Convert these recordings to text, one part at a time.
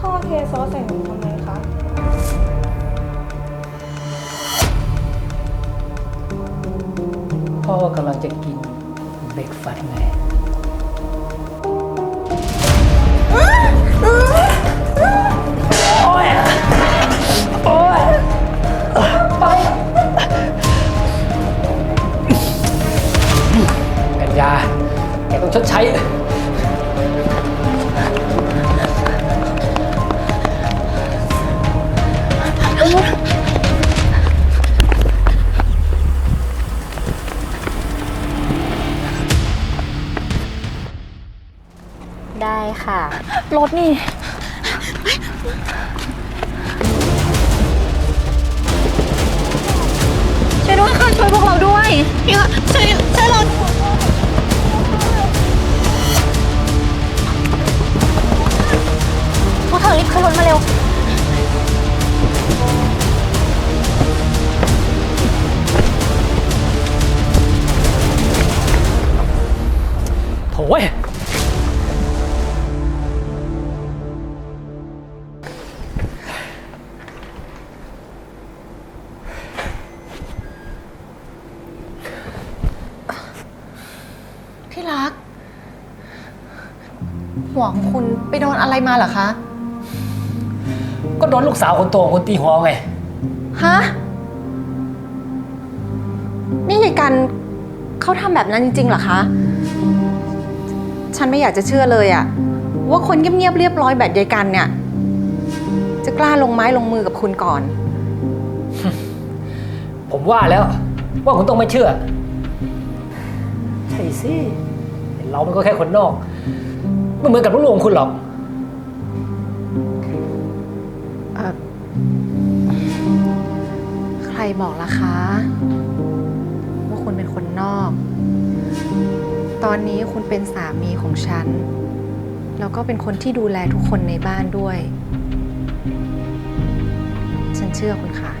พ่อเทซอสใส่หนูทำไมคะ พ่อกำลังจะกินเบรกฟัสไง ได้ค่ะ รถนี่ ช่วยด้วยค่ะ ช่วยพวกเราด้วยพี่คะช่วยช่วยเราพวกเธอรีบขึ้นรถมาเร็ว หัวของคุณไปโดนอะไรมาเหรอคะ ก็โดนลูกสาวคนโตของคนตีหัวไง ฮะ นี่ยายกันเขาทำแบบนั้นจริงๆเหรอคะ ฉันไม่อยากจะเชื่อเลยอะว่าคนเงียบๆเรียบร้อยแบบยายกันเนี่ย จะกล้าลงไม้ลงมือกับคุณก่อน ผมว่าแล้ว ว่าคุณต้องไม่เชื่อ ใช่สิ เรามันก็แค่คนนอก ไม่เหมือนกับลูกๆของคุณหรอก เอ่อใครบอกล่ะคะ ว่าคุณเป็นคนนอก ตอนนี้คุณเป็นสามีของฉัน แล้วก็เป็นคนที่ดูแลทุกคนในบ้านด้วย ฉันเชื่อคุณค่ะ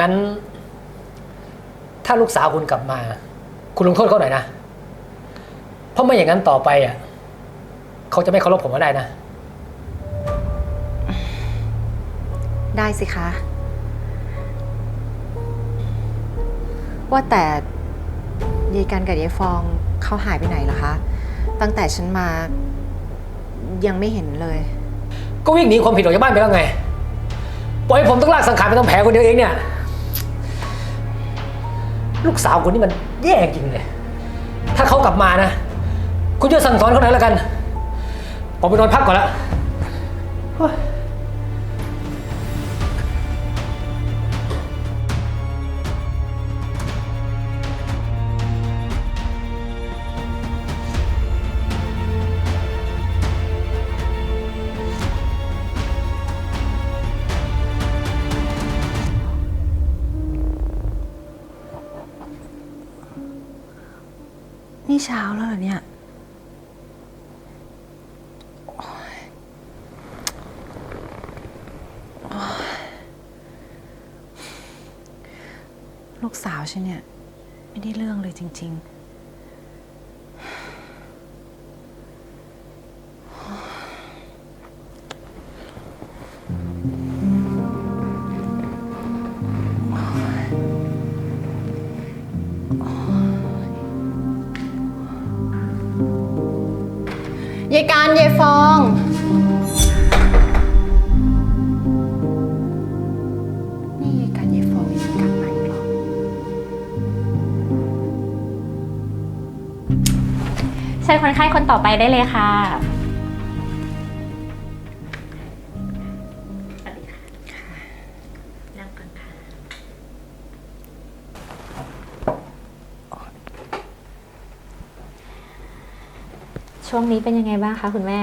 งั้น ถ้าลูกสาวคุณกลับมา คุณลงโทษเขาหน่อยนะ เพราะไม่อย่างนั้นต่อไปอะเขาจะไม่เคารพผมก็ได้นะ ได้สิคะ ว่าแต่ยายกันกับยายฟองเขาหายไปไหนล่ะคะ ตั้งแต่ฉันมายังไม่เห็นเลย ก็วิ่งหนีความผิดออกจากบ้านไปแล้วไง ปล่อยให้ผมต้องลากสังขารไปทำแผลคนเดียวเองเนี่ย ลูกสาวคุณนี่มันแย่จริงเลย ถ้าเขากลับมานะ คุณจะสั่งสอนเขาหน่อยละกัน ผมไปนอนพักก่อนละ เฮ้ยนี่เช้าแล้วเหรอเนี่ยโอ๊ยโอ๊ยลูกสาวฉันเนี่ย ไม่ได้เรื่องเลยจริง ๆ ยายการยายฟอง นี่ยายการยายฟองยังกลับมาอีกเหรอเชิญคนไข้คนต่อไปได้เลยค่ะ นี้เป็นยังไงบ้างคะคุณแม่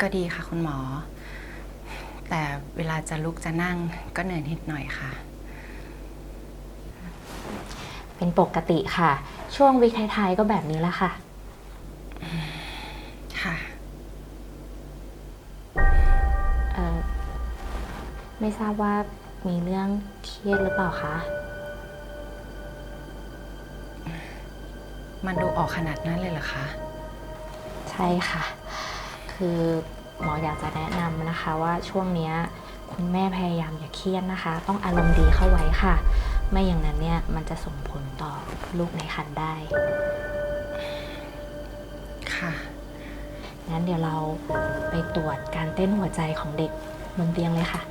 ก็ดีค่ะคุณหมอ แต่เวลาจะลุกจะนั่งก็เหนื่อยนิดหน่อยค่ะ เป็นปกติค่ะ ช่วงวิกท้ายๆก็แบบนี้ละค่ะ ค่ะ เออไม่ทราบว่ามีเรื่องเครียดหรือเปล่าคะ มันดูออกขนาดนั้นเลยเหรอคะ ใช่ค่ะ คือหมออยากจะแนะนำนะคะว่าช่วงเนี้ยคุณแม่พยายามอย่าเครียดนะคะ ต้องอารมณ์ดีเข้าไว้ค่ะ ไม่อย่างนั้นเนี่ยมันจะส่งผลต่อลูกในครรภ์ได้ ค่ะ งั้นเดี๋ยวเราไปตรวจการเต้นหัวใจของเด็กบนเตียงเลยค่ะ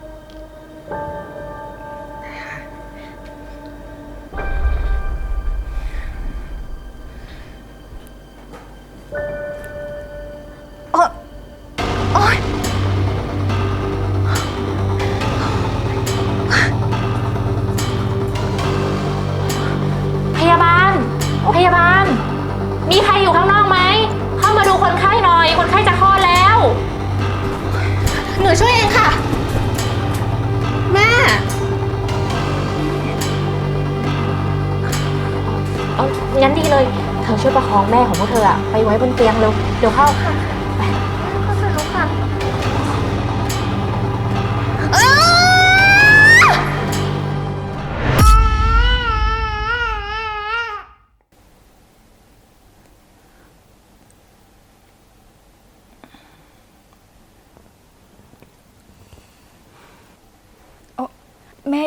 ช่วยเองค่ะ แม่ เอางั้นดีเลย เธอช่วยประคองแม่ของพวกเธออะไปไว้บนเตียงเร็ว เดี๋ยวเข้าค่ะ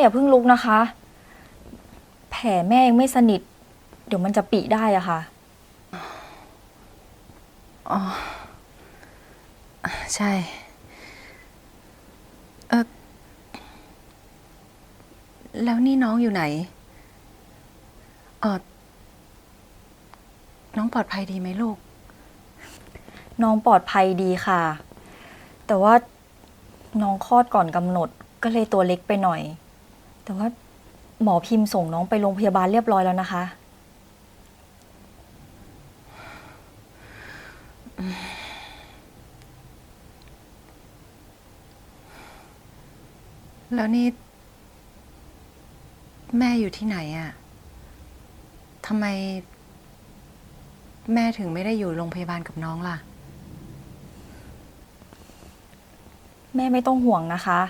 อย่าเพิ่งลุกนะคะ แผลแม่ยังไม่สนิท เดี๋ยวมันจะปีได้อะค่ะอ๋อ ใช่ เออแล้วนี่น้องอยู่ไหนเออน้องปลอดภัยดีไหมลูก น้องปลอดภัยดีค่ะ แต่ว่าน้องคลอดก่อนกำหนดก็เลยตัวเล็กไปหน่อย แต่ว่าหมอพิมพ์ส่งน้องไปโรงพยาบาลเรียบร้อยแล้วนะคะ แล้วนี่ แม่อยู่ที่ไหนอะทำไม แม่ถึงไม่ได้อยู่โรงพยาบาลกับน้องล่ะ แม่ไม่ต้องห่วงนะคะ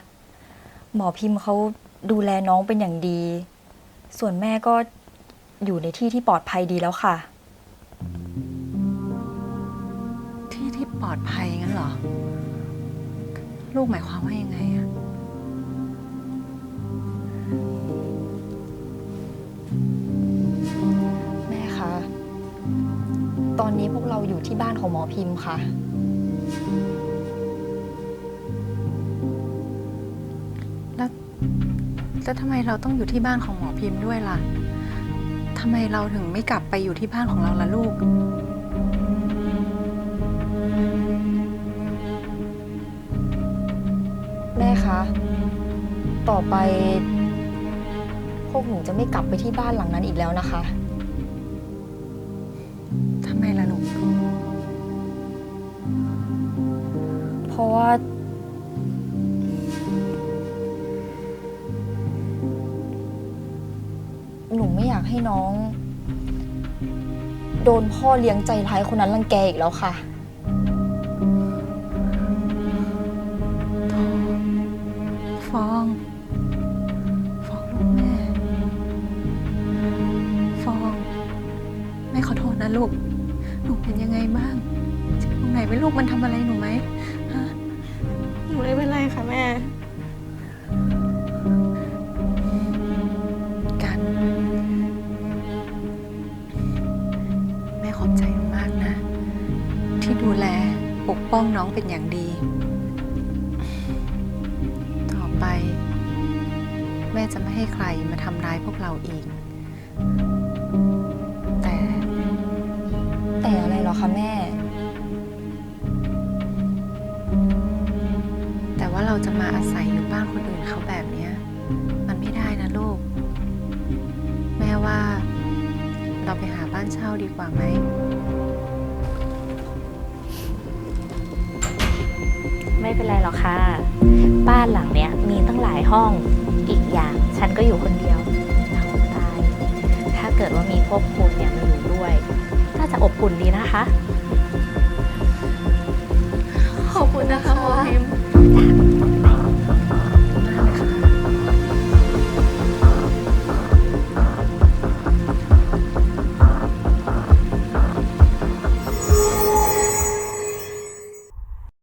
หมอพิมพ์เขา ดูแลน้องเป็นอย่างดี ส่วนแม่ก็อยู่ในที่ที่ปลอดภัยดีแล้วค่ะ ที่ที่ปลอดภัยงั้นเหรอ ลูกหมายความว่ายังไงอะแม่คะ ตอนนี้พวกเราอยู่ที่บ้านของหมอพิมพ์ค่ะ แล้วทำไมเราต้องอยู่ที่บ้านของหมอพิมพ์ด้วยล่ะทำไมเราถึงไม่กลับไปอยู่ที่บ้านของเราล่ะลูก แม่คะ ต่อไป พวกหนูจะไม่กลับไปที่บ้านหลังนั้นอีกแล้วนะคะ ทำไมล่ะลูก เพราะว่า หนูไม่อยากให้น้อง โดนพ่อเลี้ยงใจร้ายคนนั้นรังแกอีกแล้วค่ะ ฟอง ฟองลูกแม่ ฟอง แม่ขอโทษนะลูก หนูเป็นยังไงบ้างเจ็บตรงไหนไหมลูกมันทำอะไรหนูไหมฮะ หนูไม่เป็นไรค่ะแม่ ปกป้องน้องเป็นอย่างดี ต่อไป แม่จะไม่ให้ใครมาทำร้ายพวกเราอีก แต่แต่อะไรหรอคะแม่ แต่ว่าเราจะมาอาศัยอยู่บ้านคนอื่นเขาแบบเนี้ยมันไม่ได้นะลูก แม่ว่า เราไปหาบ้านเช่าดีกว่าไหม เป็นไรหรอกค่ะ บ้านหลังเนี้ยมีตั้งหลายห้อง อีกอย่างฉันก็อยู่คนเดียวน่าตาย ถ้าเกิดว่ามีพวกคุณเนี่ยมาอยู่ด้วย น่าจะอบอุ่นดีนะคะ ขอบคุณนะคะหมอพิมพ์